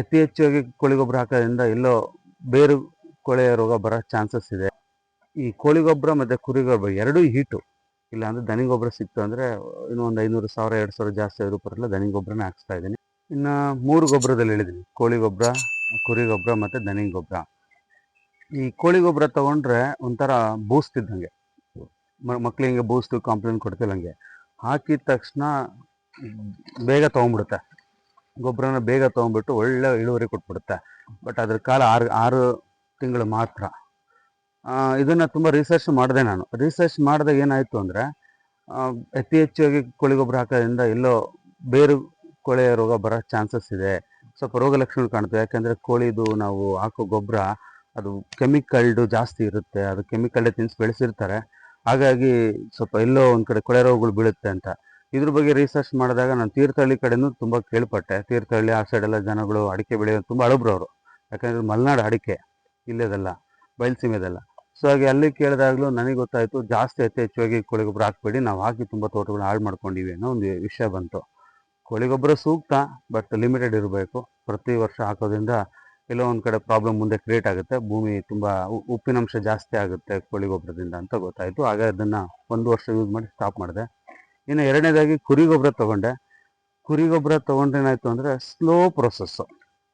ಅತಿ ಹೆಚ್ಚಾಗಿ ಕೋಳಿ ಗೊಬ್ಬರ ಹಾಕೋದ್ರಿಂದ ಎಲ್ಲೋ ಬೇರು ಕೊಳೆ ರೋಗ ಬರೋ ಚಾನ್ಸಸ್ ಇದೆ. ಈ ಕೋಳಿ ಗೊಬ್ಬರ ಮತ್ತು ಕುರಿ ಗೊಬ್ಬರ ಎರಡೂ ಹೀಟು ಇಲ್ಲ ಅಂದ್ರೆ ದನಿ ಗೊಬ್ಬರ ಸಿಕ್ತು ಅಂದರೆ ಇನ್ನೂ ಒಂದು ಐನೂರು ಸಾವಿರ, ಎರಡು ಸಾವಿರ ಜಾಸ್ತಿ ಆದರೂ ಪರಲ್ಲ ದನಿ ಗೊಬ್ಬರನೇ ಹಾಕ್ಸ್ತಾ ಇದ್ದೀನಿ. ಇನ್ನು ಮೂರು ಗೊಬ್ಬರದಲ್ಲಿ ಹೇಳಿದ್ದೀನಿ. ಕೋಳಿ ಗೊಬ್ಬರ ಕುರಿ ಗೊಬ್ಬರ ಮತ್ತು ದನಿ ಗೊಬ್ಬರ ಈ ಕೋಳಿ ಗೊಬ್ಬರ ತೊಗೊಂಡ್ರೆ ಒಂಥರ ಬೂಸ್ಟ್ ಇದ್ದಂಗೆ. ಮಕ್ಳಿಗೆ ಬೂಸ್ಟ್ ಕಾಂಪ್ಲೇಂಟ್ ಕೊಡ್ತಿಲ್ಲಂಗೆ ಹಾಕಿದ ತಕ್ಷಣ ಬೇಗ ತೊಗೊಂಡ್ಬಿಡುತ್ತೆ. ಗೊಬ್ಬರನ ಬೇಗ ತೊಗೊಂಡ್ಬಿಟ್ಟು ಒಳ್ಳೆ ಇಳುವರಿ ಕೊಟ್ಬಿಡುತ್ತೆ. ಬಟ್ ಅದ್ರ ಕಾಲ ಆರು ಆರು ತಿಂಗಳು ಮಾತ್ರ. ಇದನ್ನು ತುಂಬ ರಿಸರ್ಚ್ ಮಾಡಿದೆ ನಾನು. ರಿಸರ್ಚ್ ಮಾಡಿದಾಗ ಏನಾಯಿತು ಅಂದರೆ ಅತಿ ಹೆಚ್ಚಾಗಿ ಕೋಳಿ ಗೊಬ್ಬರ ಹಾಕೋದ್ರಿಂದ ಎಲ್ಲೋ ಬೇರು ಕೊಳೆ ರೋಗ ಬರೋ ಚಾನ್ಸಸ್ ಇದೆ. ಸ್ವಲ್ಪ ರೋಗ ಲಕ್ಷಣ ಕಾಣುತ್ತೆ ಯಾಕೆಂದರೆ ಕೋಳಿದು ನಾವು ಹಾಕೋ ಗೊಬ್ಬರ, ಅದು ಕೆಮಿಕಲ್ಡು ಜಾಸ್ತಿ ಇರುತ್ತೆ. ಅದು ಕೆಮಿಕಲ್ಡೇ ತಿನ್ಸಿ ಬೆಳೆಸಿರ್ತಾರೆ. ಹಾಗಾಗಿ ಸ್ವಲ್ಪ ಎಲ್ಲೋ ಒಂದು ಕಡೆ ಕೊಳೆ ರೋಗಗಳು ಬೀಳುತ್ತೆ ಅಂತ. ಇದ್ರ ಬಗ್ಗೆ ರಿಸರ್ಚ್ ಮಾಡಿದಾಗ ನಾನು ತೀರ್ಥಹಳ್ಳಿ ಕಡೆನೂ ತುಂಬ ಕೇಳ್ಪಟ್ಟೆ. ತೀರ್ಥಹಳ್ಳಿ ಆ ಸೈಡೆಲ್ಲ ಜನಗಳು ಅಡಿಕೆ ಬೆಳೆಯೋದು ತುಂಬ ಅಳಬ್ರು ಅವರು. ಯಾಕಂದರೆ ಮಲೆನಾಡು ಅಡಿಕೆ ಇಲ್ಲದಲ್ಲ, ಬಯಲುಸೀಮೆದಲ್ಲ. ಸೊ ಹಾಗೆ ಅಲ್ಲಿ ಕೇಳಿದಾಗಲೂ ನನಗೆ ಗೊತ್ತಾಯಿತು ಜಾಸ್ತಿ ಅತಿ ಹೆಚ್ಚಾಗಿ ಕೋಳಿ ಗೊಬ್ಬರ ಹಾಕ್ಬೇಡಿ, ನಾವು ಹಾಕಿ ತುಂಬ ತೋಟಗಳನ್ನ ಹಾಳು ಮಾಡ್ಕೊಂಡಿವಿ ಅನ್ನೋ ಒಂದು ವಿಷಯ ಬಂತು. ಕೋಳಿ ಗೊಬ್ಬರ ಸೂಕ್ತ ಬಟ್ ಲಿಮಿಟೆಡ್ ಇರಬೇಕು. ಪ್ರತಿ ವರ್ಷ ಹಾಕೋದ್ರಿಂದ ಎಲ್ಲೋ ಒಂದು ಕಡೆ ಪ್ರಾಬ್ಲಮ್ ಮುಂದೆ ಕ್ರಿಯೇಟ್ ಆಗುತ್ತೆ. ಭೂಮಿ ತುಂಬ ಉಪ್ಪಿನಂಶ ಜಾಸ್ತಿ ಆಗುತ್ತೆ ಕೋಳಿ ಗೊಬ್ಬರದಿಂದ ಅಂತ ಗೊತ್ತಾಯಿತು. ಹಾಗೆ ಅದನ್ನು ಒಂದು ವರ್ಷ ಯೂಸ್ ಮಾಡಿ ಸ್ಟಾಪ್ ಮಾಡಿದೆ. ಇನ್ನು ಎರಡನೇದಾಗಿ ಕುರಿ ಗೊಬ್ಬರ ತೊಗೊಂಡೆ. ಕುರಿ ಗೊಬ್ಬರ ತೊಗೊಂಡ್ರೆ ಏನಾಯಿತು ಅಂದರೆ ಸ್ಲೋ ಪ್ರೊಸೆಸ್ಸು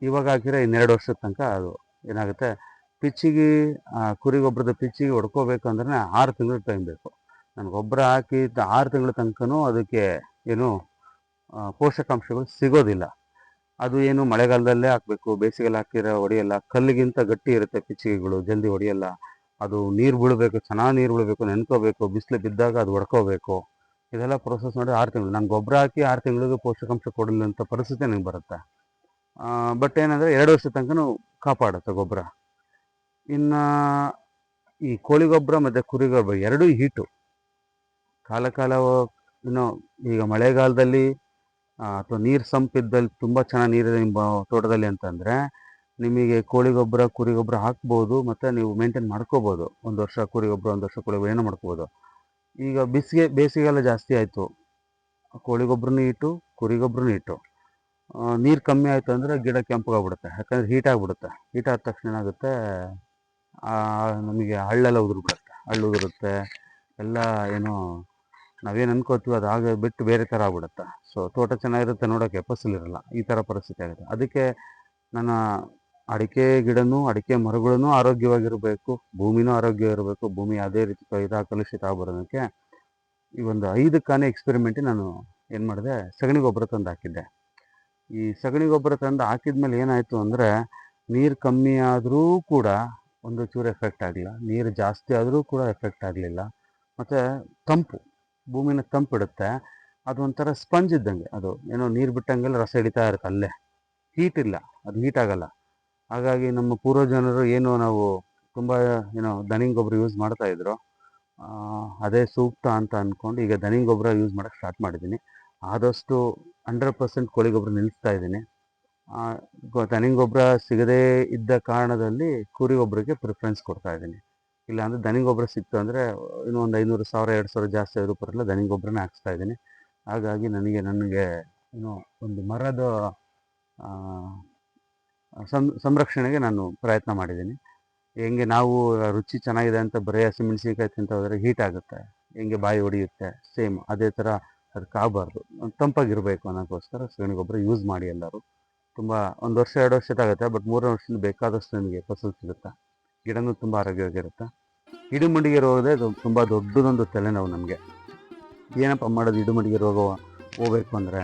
ಇವಾಗ ಹಾಕಿರೋ ಇನ್ನೆರಡು ವರ್ಷದ ತನಕ ಅದು ಏನಾಗುತ್ತೆ? ಪಿಚ್ಚಿಗೆ ಕುರಿ ಗೊಬ್ಬರದ ಪಿಚ್ಚಿಗೆ ಹೊಡ್ಕೋಬೇಕು ಅಂದ್ರೆ ಆರು ತಿಂಗಳು ಟೈಮ್ ಬೇಕು. ನಾನು ಗೊಬ್ಬರ ಹಾಕಿ ಆರು ತಿಂಗಳ ತನಕನೂ ಅದಕ್ಕೆ ಏನು ಪೋಷಕಾಂಶಗಳು ಸಿಗೋದಿಲ್ಲ. ಅದು ಏನು ಮಳೆಗಾಲದಲ್ಲೇ ಹಾಕಬೇಕು ಬೇಸಿಗೆಲ್ಲ ಹಾಕಿರೋ ಹೊಡೆಯಲ್ಲ, ಕಲ್ಲಿಗಿಂತ ಗಟ್ಟಿ ಇರುತ್ತೆ ಪಿಚ್ಚಿಗೆಗಳು, ಜಲ್ದಿ ಹೊಡೆಯಲ್ಲ. ಅದು ನೀರು ಬೀಳಬೇಕು, ಚೆನ್ನಾಗಿ ನೀರು ಬೀಳಬೇಕು, ನೆನ್ಕೋಬೇಕು, ಬಿಸಿಲು ಬಿದ್ದಾಗ ಅದು ಹೊಡ್ಕೋಬೇಕು. ಇದೆಲ್ಲ ಪ್ರೊಸೆಸ್ ನೋಡಿ ಆರು ತಿಂಗಳು. ನಾನು ಗೊಬ್ಬರ ಹಾಕಿ ಆರು ತಿಂಗಳಿಗೆ ಪೋಷಕಾಂಶ ಕೊಡಲಿಂಥ ಪರಿಸ್ಥಿತಿ ನನಗೆ ಬರುತ್ತೆ. ಬಟ್ ಏನಂದರೆ ಎರಡು ವರ್ಷದ ತನಕನೂ ಕಾಪಾಡುತ್ತೆ ಗೊಬ್ಬರ ಇನ್ನು ಈ ಕೋಳಿ ಗೊಬ್ಬರ ಮತ್ತು ಕುರಿ ಗೊಬ್ಬರ ಎರಡೂ ಹೀಟು ಕಾಲ ಕಾಲ ಇನ್ನು ಈಗ ಮಳೆಗಾಲದಲ್ಲಿ ಅಥವಾ ನೀರು ಸಂಪಿದ್ದಲ್ಲಿ ತುಂಬ ಚೆನ್ನಾಗಿ ನೀರಿದೆ ನಿಮ್ಮ ತೋಟದಲ್ಲಿ ಅಂತಂದರೆ, ನಿಮಗೆ ಕೋಳಿ ಗೊಬ್ಬರ ಕುರಿ ಗೊಬ್ಬರ ಹಾಕ್ಬೋದು, ಮತ್ತು ನೀವು ಮೇಂಟೈನ್ ಮಾಡ್ಕೋಬೋದು. ಒಂದು ವರ್ಷ ಕುರಿ ಗೊಬ್ಬರ ಒಂದು ವರ್ಷ ಕೋಳಿ ಗೊಬ್ಬರ ಏನೋ ಮಾಡ್ಕೋಬೋದು. ಈಗ ಬಿಸಿಗೆ ಬೇಸಿಗೆಲ್ಲ ಜಾಸ್ತಿ ಆಯಿತು. ಕೋಳಿ ಗೊಬ್ಬರನೂ ಇಟ್ಟು ಕುರಿ ಗೊಬ್ಬರನೂ ಇಟ್ಟು ನೀರು ಕಮ್ಮಿ ಆಯಿತು ಅಂದರೆ ಗಿಡ ಕೆಂಪಗಾಗ್ಬಿಡುತ್ತೆ. ಯಾಕಂದರೆ ಹೀಟ್ ಆಗಿಬಿಡುತ್ತೆ. ಹೀಟ್ ಆದ ತಕ್ಷಣ ಏನಾಗುತ್ತೆ? ನಮಗೆ ಹಳ್ಳೆಲ್ಲ ಉದುರ್ಬಿಡುತ್ತೆ. ಹಳ್ಳು ಉದುರುತ್ತೆ. ಎಲ್ಲ ಏನು, ನಾವೇನು ಅನ್ಕೋತೀವಿ ಅದು ಆಗ ಬಿಟ್ಟು ಬೇರೆ ಥರ ಆಗ್ಬಿಡುತ್ತೆ. ಸೊ ತೋಟ ಚೆನ್ನಾಗಿರುತ್ತೆ ನೋಡೋಕ್ಕೆ ಫಸಲಿರಲ್ಲ ಈ ಥರ ಪರಿಸ್ಥಿತಿ ಆಗುತ್ತೆ ಅದಕ್ಕೆ ನನ್ನ ಅಡಿಕೆ ಗಿಡನೂ, ಅಡಿಕೆ ಮರಗಳನ್ನು ಆರೋಗ್ಯವಾಗಿರಬೇಕು. ಭೂಮಿನೂ ಆರೋಗ್ಯ ಇರಬೇಕು ಭೂಮಿ ಯಾವುದೇ ರೀತಿ ಕೈದ ಕಲುಷಿತ ಆಗ್ಬರೋದಕ್ಕೆ ಈ ಒಂದು ಐದು ಕಾನೆ ಎಕ್ಸ್ಪೆರಿಮೆಂಟ್ ನಾನು ಏನು ಮಾಡಿದೆ, ಸಗಣಿ ಗೊಬ್ಬರ ತಂದು ಹಾಕಿದ್ದೆ. ಈ ಸಗಣಿ ಗೊಬ್ಬರ ತಂದು ಹಾಕಿದ್ಮೇಲೆ ಏನಾಯಿತು ಅಂದರೆ, ನೀರು ಕಮ್ಮಿ ಆದರೂ ಕೂಡ ಒಂದು ಚೂರು ಎಫೆಕ್ಟ್ ಆಗಲಿಲ್ಲ. ನೀರು ಜಾಸ್ತಿ ಆದರೂ ಕೂಡ ಎಫೆಕ್ಟ್ ಆಗಲಿಲ್ಲ. ಮತ್ತು ತಂಪು, ಭೂಮಿನ ತಂಪಿಡುತ್ತೆ ಅದು ಒಂಥರ ಸ್ಪಂಜ್ ಇದ್ದಂಗೆ. ಅದು ಏನೋ ನೀರು ಬಿಟ್ಟಂಗೆಲ್ಲ ರಸ ಹಿಡಿತಾ ಇರುತ್ತೆ ಅಲ್ಲೇ. ಹೀಟ್ ಇಲ್ಲ. ಅದು ಹೀಟ್ ಆಗಲ್ಲ. ಹಾಗಾಗಿ ನಮ್ಮ ಪೂರ್ವಜನರು ಏನು ನಾವು ತುಂಬ ಏನೋ ದನಿ ಗೊಬ್ಬರ ಯೂಸ್ ಮಾಡ್ತಾ ಇದ್ರು. ಅದೇ ಸೂಕ್ತ ಅಂತ ಅಂದ್ಕೊಂಡು ಈಗ ದನಿ ಗೊಬ್ಬರ ಯೂಸ್ ಮಾಡೋಕ್ಕೆ ಸ್ಟಾರ್ಟ್ ಮಾಡಿದ್ದೀನಿ. ಆದಷ್ಟು ಹಂಡ್ರೆಡ್ ಪರ್ಸೆಂಟ್ ಕೋಳಿ ಗೊಬ್ಬರ ನಿಲ್ಲಿಸ್ತಾ ಇದ್ದೀನಿ. ದನಿ ಗೊಬ್ಬರ ಸಿಗದೇ ಇದ್ದ ಕಾರಣದಲ್ಲಿ ಕುರಿ ಗೊಬ್ಬರಕ್ಕೆ ಪ್ರಿಫರೆನ್ಸ್ ಕೊಡ್ತಾ ಇದ್ದೀನಿ. ಇಲ್ಲ ಅಂದರೆ ದನಿ ಗೊಬ್ಬರ ಸಿಕ್ತು ಅಂದರೆ ಇನ್ನೂ ಒಂದು ಐನೂರು ಸಾವಿರ, ಎರಡು ಸಾವಿರ ಜಾಸ್ತಿ ಆದರೂ ಪರಲ್ಲ ದನಿ ಗೊಬ್ಬರನೇ ಹಾಕ್ಸ್ತಾ ಇದ್ದೀನಿ. ಹಾಗಾಗಿ ನನಗೆ ನನಗೆ ಏನು ಒಂದು ಮರದ ಸಂ ಸಂರಕ್ಷಣೆಗೆ ನಾನು ಪ್ರಯತ್ನ ಮಾಡಿದ್ದೀನಿ. ಹೆಂಗೆ ನಾವು ರುಚಿ ಚೆನ್ನಾಗಿದೆ ಅಂತ ಬರೀ ಹಸಿಮೆಣಸಿನ್ಕಾಯಿ ತಿಂತ ಹೋದರೆ ಹೀಟ್ ಆಗುತ್ತೆ. ಹೆಂಗೆ ಬಾಯಿ ಹೊಡೆಯುತ್ತೆ ಸೇಮ್ ಅದೇ ಥರ ಅದಕ್ಕೆ ಆಗಬಾರ್ದು ತಂಪಾಗಿರಬೇಕು ಅನ್ನೋಕ್ಕೋಸ್ಕರ ಸಗಣಿ ಗೊಬ್ಬರ ಯೂಸ್ ಮಾಡಿ ಎಲ್ಲರೂ. ತುಂಬ ಒಂದು ವರ್ಷ, ಎರಡು ವರ್ಷದಾಗುತ್ತೆ ಬಟ್ ಮೂರನೇ ವರ್ಷದಿಂದ ಬೇಕಾದಷ್ಟು ನಿಮಗೆ ಫಸಲು ಸಿಗುತ್ತೆ. ಗಿಡನೂ ತುಂಬ ಆರೋಗ್ಯವಾಗಿರುತ್ತೆ. ಇಡುಮಂಡಿಗೆ ರೋಗದೇ ಅದು ತುಂಬ ದೊಡ್ಡದೊಂದು ತಲೆನೋವು ನಮಗೆ. ಏನಪ್ಪ ಮಾಡೋದು ಇಡುಮಂಡಿಗೆ ರೋಗ ಹೋಗ್ಬೇಕು ಅಂದರೆ